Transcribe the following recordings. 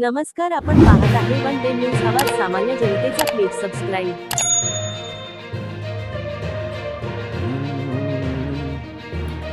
नमस्कार आपण पाहत आहे वन डे न्यूज आवाज सामान्य जनतेचा प्लीज सबस्क्राईब.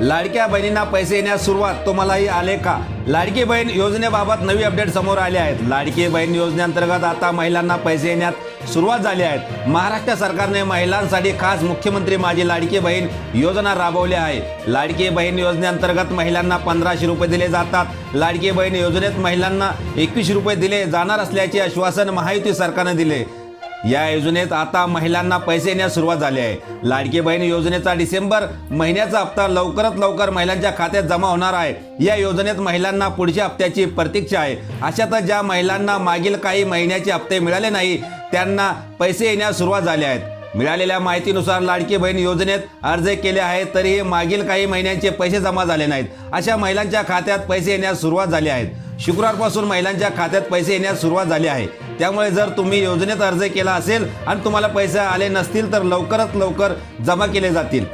लाडक्या बहिणींना पैसे येण्यास सुरुवात तुम्हालाही आले का? लाडकी बहीण योजनेबाबत नवी अपडेट समोर आले आहेत. लाडकी बहीण योजनेअंतर्गत आता महिलांना पैसे येण्यात सुरुवात झाली आहे. महाराष्ट्र सरकारने महिलांसाठी खास मुख्यमंत्री माझी लाडकी बहीण योजना राबवली आहे. लाडकी बहीण योजनेअंतर्गत महिलांना पंधराशे रुपये दिले जातात. लाडकी बहीण योजनेत महिलांना एकवीस रुपये दिले जाणार असल्याचे आश्वासन महायुती सरकारने दिले. या योजनेत आता महिलांना पैसे येण्यास सुरुवात झाली आहे. लाडकी बहीण योजनेचा डिसेंबर महिन्याचा हप्ता लवकरात लवकर महिलांच्या खात्यात जमा होणार आहे. या योजनेत महिलांना पुढच्या हप्त्याची प्रतीक्षा आहे. अशातच ज्या महिलांना मागील काही महिन्याचे हप्ते मिळाले नाही त्यांना पैसे येण्यास सुरुवात झाली आहेत. मिळालेल्या माहितीनुसार लाडकी बहीण योजनेत अर्ज केले आहेत तरीही मागील काही महिन्यांचे पैसे जमा झाले नाहीत. अशा महिलांच्या खात्यात पैसे येण्यास सुरुवात झाली आहेत. शुक्रवारपासून महिलांच्या खात्यात पैसे येण्यास सुरुवात झाली आहे. त्यामुळे जर तुम्ही योजनेत अर्ज केला असेल आणि तुम्हाला पैसे आले नसतील तर लवकरात लवकर जमा केले जातील.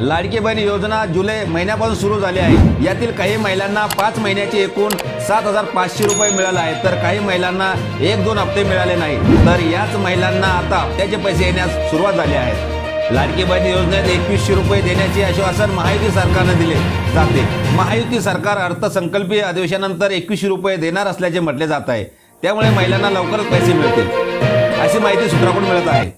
लाडकी बहीण योजना जुलै महिन्यापासून सुरू झाली आहे. यातील काही महिलांना पाच महिन्याचे एकूण सात हजार पाचशे रुपये मिळाले आहेत. तर काही महिलांना एक दोन हप्ते मिळाले नाही. तर याच महिलांना आता हप्त्याचे पैसे येण्यास सुरुवात झाली आहे. लाडकी बहीण योजनेत एकवीसशे रुपये देण्याचे आश्वासन महायुती सरकारने दिले जाते. महायुती सरकार अर्थसंकल्पीय अधिवेशनानंतर एकवीसशे रुपये देणार असल्याचे म्हटले जात आहे. त्यामुळे महिलांना लवकरच पैसे मिळतील. अशी माहिती सूत्राकडून मिळत आहे.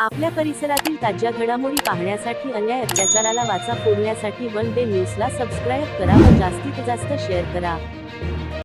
आपल्या परिसरातील ताज्या घडामोडी पाहण्यासाठी अन्याय अत्याचाराला वाचा फोडण्यासाठी वन डे न्यूजला सबस्क्राईब करा व जास्तीत जास्त शेअर करा.